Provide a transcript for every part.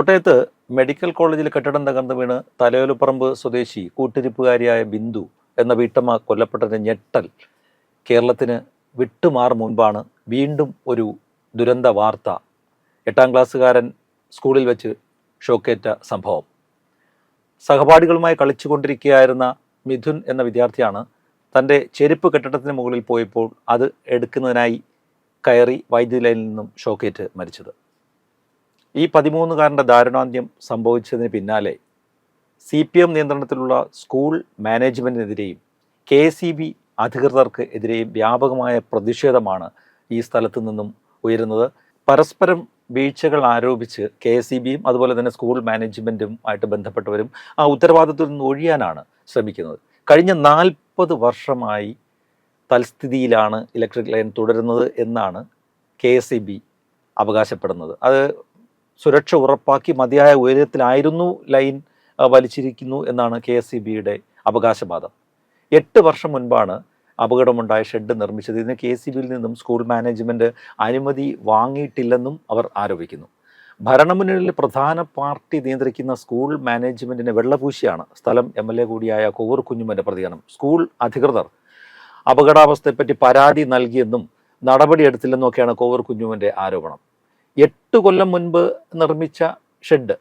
കോട്ടയത്ത് മെഡിക്കൽ കോളേജിൽ കെട്ടിടം തകർന്നു വീണ് തലയോലപ്പറമ്പ് സ്വദേശി കൂട്ടിരിപ്പുകാരിയായ ബിന്ദു എന്ന വീട്ടമ്മ കൊല്ലപ്പെട്ടതിന്റെ ഞെട്ടൽ കേരളത്തിന് വിട്ടുമാറും മുൻപാണ് വീണ്ടും ഒരു ദുരന്ത വാർത്ത. എട്ടാം ക്ലാസ്സുകാരൻ സ്കൂളിൽ വെച്ച് ഷോക്കേറ്റ സംഭവം. സഹപാഠികളുമായി കളിച്ചുകൊണ്ടിരിക്കുകയായിരുന്ന മിഥുൻ എന്ന വിദ്യാർത്ഥിയാണ് തന്റെ ചെരുപ്പ് കെട്ടിടത്തിന് മുകളിൽ പോയപ്പോൾ അത് എടുക്കുന്നതിനായി കയറി വൈദ്യുതി ലൈനിൽ നിന്നും ഷോക്കേറ്റ് മരിച്ചത്. ഈ പതിമൂന്നുകാരന്റെ ദാരുണാന്ത്യം സംഭവിച്ചതിന് പിന്നാലെ സി പി എം നിയന്ത്രണത്തിലുള്ള സ്കൂൾ മാനേജ്മെന്റിനെതിരെയും കെ സി ബി അധികൃതർക്ക് എതിരെയും വ്യാപകമായ പ്രതിഷേധമാണ് ഈ സ്ഥലത്ത് നിന്നും ഉയരുന്നത്. പരസ്പരം വീഴ്ചകൾ ആരോപിച്ച് കെ എസ് സി ബിയും അതുപോലെ തന്നെ സ്കൂൾ മാനേജ്മെന്റും ആയിട്ട് ബന്ധപ്പെട്ടവരും ആ ഉത്തരവാദിത്വത്തിൽ നിന്ന് ഒഴിയാനാണ് ശ്രമിക്കുന്നത്. കഴിഞ്ഞ നാൽപ്പത് വർഷമായി തൽസ്ഥിതിയിലാണ് ഇലക്ട്രിക് ലൈൻ തുടരുന്നത് എന്നാണ് കെ എസ് സി ബി അവകാശപ്പെടുന്നത്. അത് സുരക്ഷ ഉറപ്പാക്കി മതിയായ ഉയരത്തിലായിരുന്നു ലൈൻ വലിച്ചിരിക്കുന്നു എന്നാണ് കെ എസ് ഇ ബിയുടെ അവകാശവാദം. എട്ട് വർഷം മുൻപാണ് അപകടമുണ്ടായ ഷെഡ് നിർമ്മിച്ചത്. ഇതിന് കെ സി ബിയിൽ നിന്നും സ്കൂൾ മാനേജ്മെന്റ് അനുമതി വാങ്ങിയിട്ടില്ലെന്നും അവർ ആരോപിക്കുന്നു. ഭരണമുന്നണിയിലെ പ്രധാന പാർട്ടി നിയന്ത്രിക്കുന്ന സ്കൂൾ മാനേജ്മെന്റിന് വെള്ളപൂശിയാണ്. സ്ഥലം എം എൽ എ കൂടിയായ കോവൂർ കുഞ്ഞുമന്റെ പ്രതികരണം. സ്കൂൾ അധികൃതർ അപകടാവസ്ഥയെപ്പറ്റി പരാതി നൽകിയെന്നും നടപടിയെടുത്തില്ലെന്നൊക്കെയാണ് കോവൂർ കുഞ്ഞുമന്റെ ആരോപണം. എട്ട് കൊല്ലം മുൻപ് നിർമ്മിച്ച ഷെഡ്.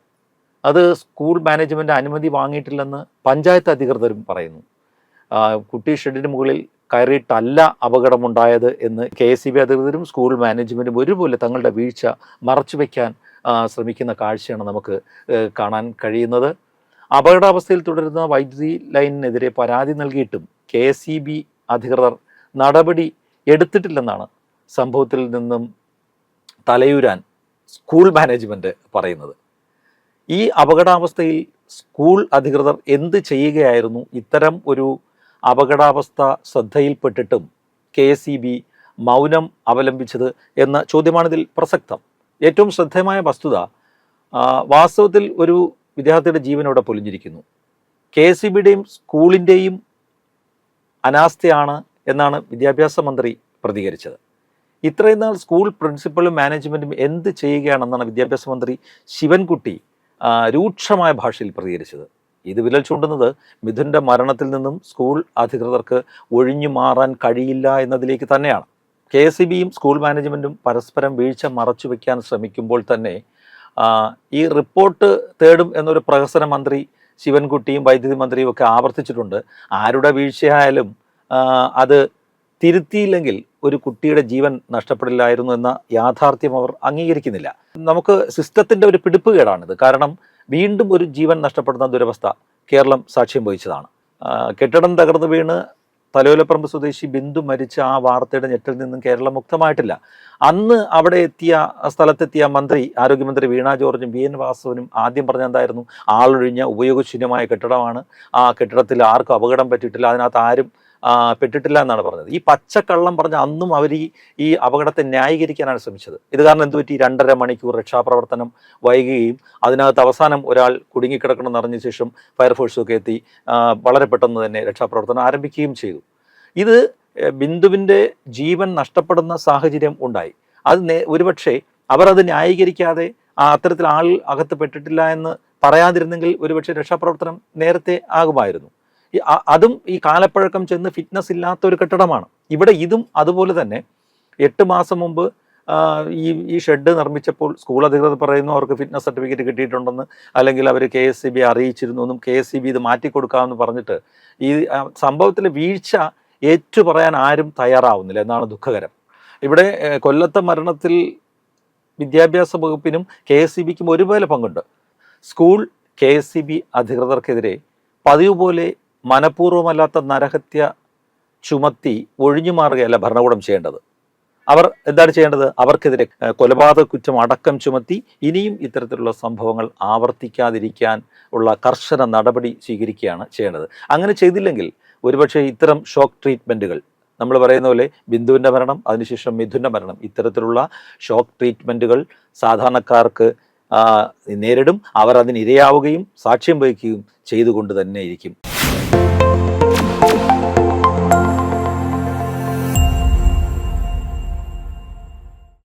അത് സ്കൂൾ മാനേജ്മെന്റ് അനുമതി വാങ്ങിയിട്ടില്ലെന്ന് പഞ്ചായത്ത് അധികൃതരും പറയുന്നു. കുട്ടി ഷെഡിന് മുകളിൽ കയറിയിട്ടല്ല അപകടമുണ്ടായത് എന്ന് കെ എസ് സി ബി അധികൃതരും സ്കൂൾ മാനേജ്മെന്റും ഒരുപോലെ തങ്ങളുടെ വീഴ്ച മറച്ചുവെക്കാൻ ശ്രമിക്കുന്ന കാഴ്ചയാണ് നമുക്ക് കാണാൻ കഴിയുന്നത്. അപകടാവസ്ഥയിൽ തുടരുന്ന വൈദ്യുതി ലൈനിനെതിരെ പരാതി നൽകിയിട്ടും കെ എസ് സി ബി അധികൃതർ നടപടി എടുത്തിട്ടില്ലെന്നാണ് സംഭവത്തിൽ നിന്നും തലയൂരാൻ സ്കൂൾ മാനേജ്മെന്റ് പറയുന്നത്. ഈ അപകടാവസ്ഥയിൽ സ്കൂൾ അധികൃതർ എന്ത് ചെയ്യുകയായിരുന്നു? ഇത്തരം ഒരു അപകടാവസ്ഥ ശ്രദ്ധയിൽപ്പെട്ടിട്ടും കെ എസ് ബി മൗനം അവലംബിച്ചത് എന്ന ചോദ്യമാണിതിൽ പ്രസക്തം. ഏറ്റവും ശ്രദ്ധേയമായ വസ്തുത വാസ്തവത്തിൽ ഒരു വിദ്യാർത്ഥിയുടെ ജീവനോടെ പൊലിഞ്ഞിരിക്കുന്നു കെ എസ് സി ബിയുടെയും സ്കൂളിന്റെയും അനാസ്ഥയാണ് എന്നാണ് വിദ്യാഭ്യാസ മന്ത്രി പ്രതികരിച്ചത്. ഇത്രയും നാൾ സ്കൂൾ പ്രിൻസിപ്പളും മാനേജ്മെന്റും എന്ത് ചെയ്യുകയാണെന്നാണ് വിദ്യാഭ്യാസ മന്ത്രി ശിവൻകുട്ടി രൂക്ഷമായ ഭാഷയിൽ പ്രതികരിച്ചത്. ഇത് വിരൽ ചൂണ്ടുന്നത് മിഥുന്റെ മരണത്തിൽ നിന്നും സ്കൂൾ അധികൃതർക്ക് ഒഴിഞ്ഞു മാറാൻ കഴിയില്ല എന്നതിലേക്ക് തന്നെയാണ്. കെ എസ് ബിയും സ്കൂൾ മാനേജ്മെന്റും പരസ്പരം വീഴ്ച മറച്ചു വയ്ക്കാൻ ശ്രമിക്കുമ്പോൾ തന്നെ ഈ റിപ്പോർട്ട് തേടും എന്നൊരു പ്രഹസന മന്ത്രി ശിവൻകുട്ടിയും വൈദ്യുതി മന്ത്രിയും ഒക്കെ ആവർത്തിച്ചിട്ടുണ്ട്. ആരുടെ വീഴ്ചയായാലും അത് തിരുത്തിയില്ലെങ്കിൽ ഒരു കുട്ടിയുടെ ജീവൻ നഷ്ടപ്പെടില്ലായിരുന്നു എന്ന യാഥാർത്ഥ്യം അവർ അംഗീകരിക്കുന്നില്ല. നമുക്ക് സിസ്റ്റത്തിന്റെ ഒരു പിടിപ്പുകേടാണിത് കാരണം വീണ്ടും ഒരു ജീവൻ നഷ്ടപ്പെടുന്ന ദുരവസ്ഥ കേരളം സാക്ഷ്യം വഹിച്ചതാണ്. കെട്ടിടം തകർന്നു വീണ് തലയോലപ്പറമ്പ് സ്വദേശി ബിന്ദു മരിച്ച ആ വാർത്തയുടെ ഞെട്ടിൽ നിന്നും കേരളം മുക്തമായിട്ടില്ല. അന്ന് അവിടെ എത്തിയ സ്ഥലത്തെത്തിയ മന്ത്രി ആരോഗ്യമന്ത്രി വീണ ജോർജും വി എൻ വാസവനും ആദ്യം പറഞ്ഞ എന്തായിരുന്നു? ആളൊഴിഞ്ഞ ഉപയോഗശൂന്യമായ കെട്ടിടമാണ്. ആ കെട്ടിടത്തിൽ ആർക്കും അപകടം പറ്റിയിട്ടില്ല. അതിനകത്ത് ആരും പെട്ടിട്ടില്ല എന്നാണ് പറഞ്ഞത്. ഈ പച്ചക്കള്ളം പറഞ്ഞ അന്നും അവർ ഈ ഈ അപകടത്തെ ന്യായീകരിക്കാനാണ് ശ്രമിച്ചത്. ഇത് കാരണം എന്ത് പറ്റി? രണ്ടര മണിക്കൂർ രക്ഷാപ്രവർത്തനം വൈകുകയും അതിനകത്ത് അവസാനം ഒരാൾ കുടുങ്ങിക്കിടക്കണം അറിഞ്ഞ ശേഷം ഫയർഫോഴ്സൊക്കെ എത്തി വളരെ പെട്ടെന്ന് തന്നെ രക്ഷാപ്രവർത്തനം ആരംഭിക്കുകയും ചെയ്തു. ഇത് ബിന്ദുവിന്റെ ജീവൻ നഷ്ടപ്പെടുന്ന സാഹചര്യം ഉണ്ടായി. അത് ഒരുപക്ഷെ അവരത് ന്യായീകരിക്കാതെ ആ അത്തരത്തിൽ ആൾ അകത്ത് പെട്ടിട്ടില്ല എന്ന് പറയാതിരുന്നെങ്കിൽ ഒരുപക്ഷെ രക്ഷാപ്രവർത്തനം നേരത്തെ ആകുമായിരുന്നു. അതും ഈ കാലപ്പഴക്കം ചെന്ന് ഫിറ്റ്നസ് ഇല്ലാത്ത ഒരു കെട്ടിടമാണ്. ഇവിടെ ഇതും അതുപോലെ തന്നെ എട്ട് മാസം മുമ്പ് ഈ ഈ ഷെഡ് നിർമ്മിച്ചപ്പോൾ സ്കൂൾ അധികൃതർ പറയുന്നു അവർക്ക് ഫിറ്റ്നസ് സർട്ടിഫിക്കറ്റ് കിട്ടിയിട്ടുണ്ടെന്ന് അല്ലെങ്കിൽ അവർ കെ എസ് സി ബി അറിയിച്ചിരുന്നു എന്നും കെ എസ് സി ബി ഇത് മാറ്റിക്കൊടുക്കാമെന്ന് പറഞ്ഞിട്ട് ഈ സംഭവത്തിൽ വീഴ്ച ഏറ്റു പറയാൻ ആരും തയ്യാറാവുന്നില്ല. എന്നാണ് ദുഃഖകരം. ഇവിടെ കൊല്ലത്തെ മരണത്തിൽ വിദ്യാഭ്യാസ വകുപ്പിനും കെ എസ് സി ബിക്കും ഒരുപോലെ പങ്കുണ്ട്. School K S C B അധികൃതർക്കെതിരെ പതിവ് പോലെ മനഃപൂർവമല്ലാത്ത നരഹത്യ ചുമത്തി ഒഴിഞ്ഞു മാറുകയല്ല ഭരണകൂടം ചെയ്യേണ്ടത്. അവർ എന്താണ് ചെയ്യേണ്ടത്? അവർക്കെതിരെ കൊലപാതക കുറ്റം അടക്കം ചുമത്തി ഇനിയും ഇത്തരത്തിലുള്ള സംഭവങ്ങൾ ആവർത്തിക്കാതിരിക്കാൻ ഉള്ള കർശന നടപടി സ്വീകരിക്കുകയാണ് ചെയ്യേണ്ടത്. അങ്ങനെ ചെയ്തില്ലെങ്കിൽ ഒരുപക്ഷെ ഇത്തരം ഷോക്ക് ട്രീറ്റ്മെന്റുകൾ നമ്മൾ പറയുന്ന പോലെ ബിന്ദുവിന്റെ മരണം അതിനുശേഷം മിഥുന്റെ മരണം ഇത്തരത്തിലുള്ള ഷോക്ക് ട്രീറ്റ്മെന്റുകൾ സാധാരണക്കാർക്ക് നേരിടും. അവർ അതിന് സാക്ഷ്യം വഹിക്കുകയും ചെയ്തുകൊണ്ട് തന്നെ ഇരിക്കും.